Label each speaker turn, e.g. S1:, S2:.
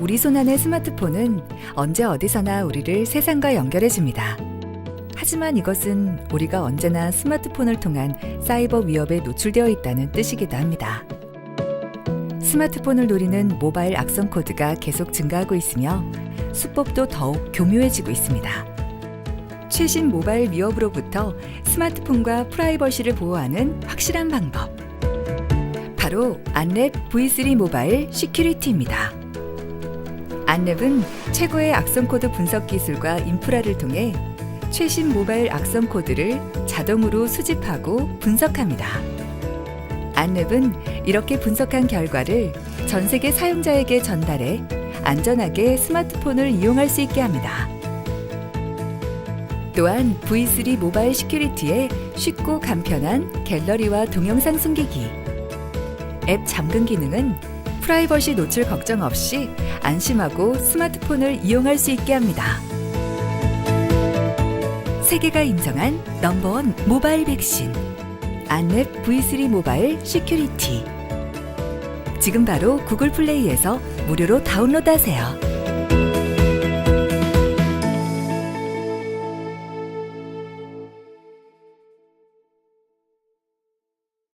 S1: 우리 손 안의 스마트폰은 언제 어디서나 우리를 세상과 연결해 줍니다. 하지만 이것은 우리가 언제나 스마트폰을 통한 사이버 위협에 노출되어 있다는 뜻이기도 합니다. 스마트폰을 노리는 모바일 악성 코드가 계속 증가하고 있으며 수법도 더욱 교묘해지고 있습니다. 최신 모바일 위협으로부터 스마트폰과 프라이버시를 보호하는 확실한 방법. 바로 안랩 V3 모바일 시큐리티입니다. 안랩은 최고의 악성 코드 분석 기술과 인프라를 통해 최신 모바일 악성 코드를 자동으로 수집하고 분석합니다. 안랩은 이렇게 분석한 결과를 전 세계 사용자에게 전달해 안전하게 스마트폰을 이용할 수 있게 합니다. 또한 V3 모바일 시큐리티에 쉽고 간편한 갤러리와 동영상 숨기기, 앱 잠금 기능은 프라이버시 노출 걱정 없이 안심하고 스마트폰을 이용할 수 있게 합니다. 세계가 인정한 넘버원 모바일 백신 안랩 V3 모바일 시큐리티 지금 바로 구글 플레이에서 무료로 다운로드하세요.